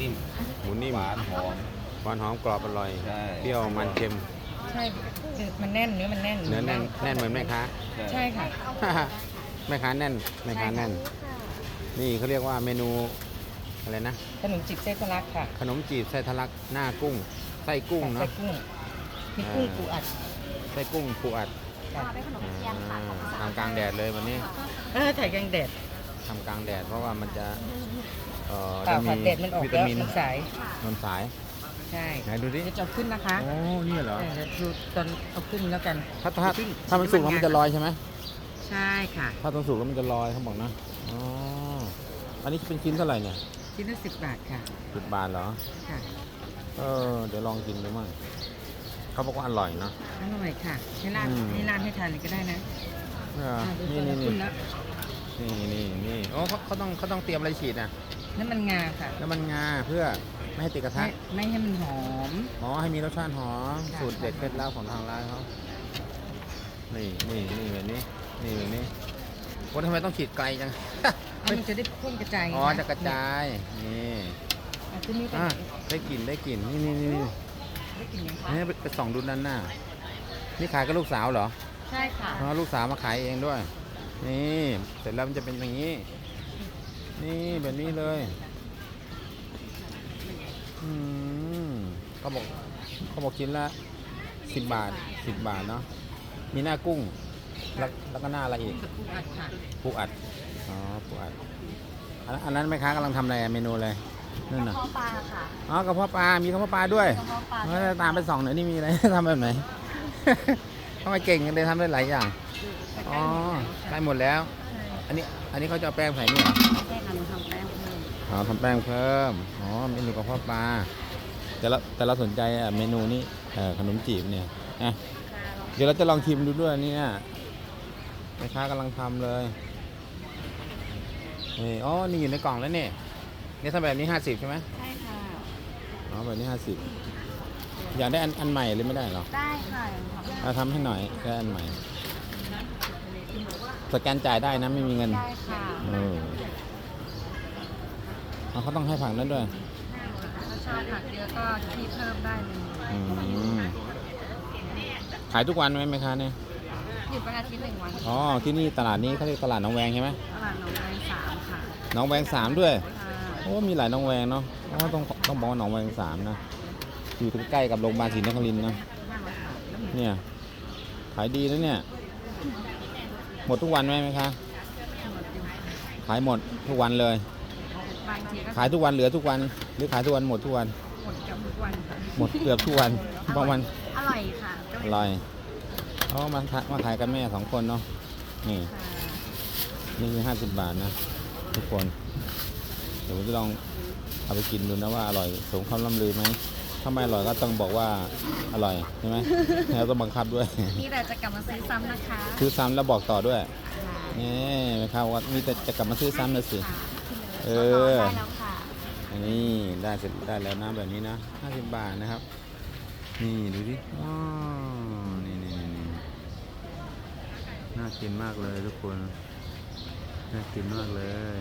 นิ่มหมูนิ่มหวานหอม หวานหอมกรอบอร่อยใช่ เปรี้ยวมันเค็มใช่มันแน่นเนื้อมันแน่นเนื้อแน่นแน่นเหมือนแม่ค้า ใช่ค่ะ แม่ค้าแน่นแม่ค้าแน่น นี่เขาเรียกว่าเมนูอะไรนะ ขนมจีบไส้ทะลักค่ะขนมจีบไส้ทะลักหน้ากุ้ง ไส้กุ้งไส้เนาะกุ้งมีกุ้งปูอัดไส้กุ้งปูอัดค่ะอ่าทำกลางแดดเลยวันนี้ เออไข่แกงแดด ทำกลางแดดเพราะว่ามันจะเอ่อเปล่าจะมีค่ะแดดมันออกวิแล้ตาวมินมันสายนนสายใช่ไหนดูดิเดี๋ยวจะเอาขึ้นนะคะโอ้นี่เหรอ เออเดี๋ยวดูตอนเอาขึ้นแล้วกัน ถ้าถ้าถ้ามันสุกแล้วมันจะลอยใช่ไหมใช่ค่ะ ถ้าตอนสุกแล้วมันจะลอยเขาบอกนะอ๋ออันนี้เป็นชิ้นเท่าไหร่เนี่ยชิ้นละสิบบาทค่ะ สิบบาทเหรอ ค่ะ เออเดี๋ยวลองกินดูมั่งเขาบอกว่าอร่อยเนาะ อร่อยค่ะให้ราดอืม ให้ราดให้ทานเลยก็ได้นะเอออ่าดูนี่ตอนนี่เอานี่ขึ้นแล้วนี่นี่ นี่โอ้เขาเขาต้องเขาต้องเตรียมอะไรฉีดอะน้ำมันงาค่ะแล้วมันงาเพื่อไม่ให้ติดกระทะไม่ไม่ให้มันหอม อ๋อให้มีรสชาติหอมค่ะ สูตรเด็ดเคล็ดลับของทางร้านเขานี่นี่นี่แบบนี้นี่แบบนี้โอ้ทำไมต้องฉีดไกลจัง เอามันจะได้พ่นกระจายไงอ๋อคจะกระจายนี่อะที่นี่ก็อะได้กลิ่นได้กลิ่นนี่นี่นี่นี่ได้กินยังคะนี่ไปไปส่องดูด้านหน้า นี่ขายกับลูกสาวเหรอ ใช่ค่ะ อ๋อลูกสาวมาขายเองด้วย นี่ เสร็จแล้วมันจะเป็นอย่างนี้ นี่แบบนี้เลยอืมเขาบอกเขาบอกชิ้นละสิบบาทสิบบาทเนาะมีหน้ากุ้งแล้วแล้วก็หน้าอะไรอีกกับปูอัดค่ะปูอัดอ๋อปูอัดอันนั้นอันนั้นแม่ค้ากำลังทำอะไรอะเมนูอะไรนั่นน่ะ ข้าวปลาค่ะอ๋อกระเพาะปลา มีกระเพาะปลาด้วยกระเพาะปลาเออตามไปส่องหน่อยนี่มีอะไร ทำแบบไหน ทำไมเก่งกันเลยทำได้หลายอย่าง อ๋อใกล้หมดแล้ว อันนี้ อันนี้เขาจะเอาแป้งใส่นี่เหรอใช่ค่ะหนูทำแป้งเพิ่มอ๋อทำแป้งเพิ่ม อ๋อ เมนูกระเพาะปลา แต่เราแต่เราสนใจอะเมนูนี้เอ่อขนมจีบเนี่ยนะเดี๋ยวเราจะลองชิมดูด้วยนี่นะแม่ค้ากำลังทำเลย นี่ อ๋อ นี่อยู่ในกล่องแล้วเนี่ยนี่ทำแบบนี้ห้าสิบใช่ไหมใช่ค่ะ อ๋อ แบบนี้ห้าสิบอยากได้อันอันใหม่เลยไม่ได้เหรอได้ค่ะหนูทำเราทำให้หน่อยแค่อันใหม่ สแกนจ่ายได้นะไม่มีเงินได้ค่ะเออเอาเขาต้องให้ผักนั้นด้วยถ้าชอบผักเยอะก็ที่เพิ่มได้เลยอืมขายทุกวันไหมแม่ค้าเนี่ยหยุดวันอาทิตย์หนึ่งวันอ๋อที่นี่ตลาดนี้เขาเรียกตลาดหน้องแวงใช่ไหมตลาดหนองแวงสามค่ะหน้องแวงสามด้วยค่ะโอ้มีหลายหน้องแวงเนาะอ๋อต้องต้องบอกว่าหน้องแวงสามนะอยู่ใกล้ๆกับโรงพยาบาลศรีนครินทร์นะเนี่ยขายดีนะเนี่ย หมดทุกวันไหมไหมคะขายหมดทุกวันเลย บางทีก็ขายทุกวันเหลือทุกวัน หรือขายทุกวันหมดทุกวัน หมดเกือบทุกวันค่ะหมดเกือบทุกวันบางวันอร่อยค่ะอร่อยเขามาขายมาขายกันแม่สองคนเนาะนี่ค่ะนี่คือห้าสิบบาทนะ ทุกคน เดี๋ยวผมจะลองเอาไปกินดูนะว่าอร่อยสมคำล่ำลือไหม ถ้าไม่อร่อยก็ต้องบอกว่าอร่อยใช่ไหม แล้วต้องบังคับด้วยนี่แต่จะกลับมาซื้อซ้ำนะคะซื้อซ้ำแล้วบอกต่อด้วยค่ะนี่นะครับว่ามีแต่จะกลับมาซื้อซ้ำเลยสิค่ะเอเออ ได้แล้วค่ะ อันนี้ได้เสร็จได้แล้วนะแบบนี้นะห้าสิบบาทนะครับ นี่ดูดิอ๋อนี่นี่นี่นี่น่ากินมากเลยทุกคน น่ากินมากเลย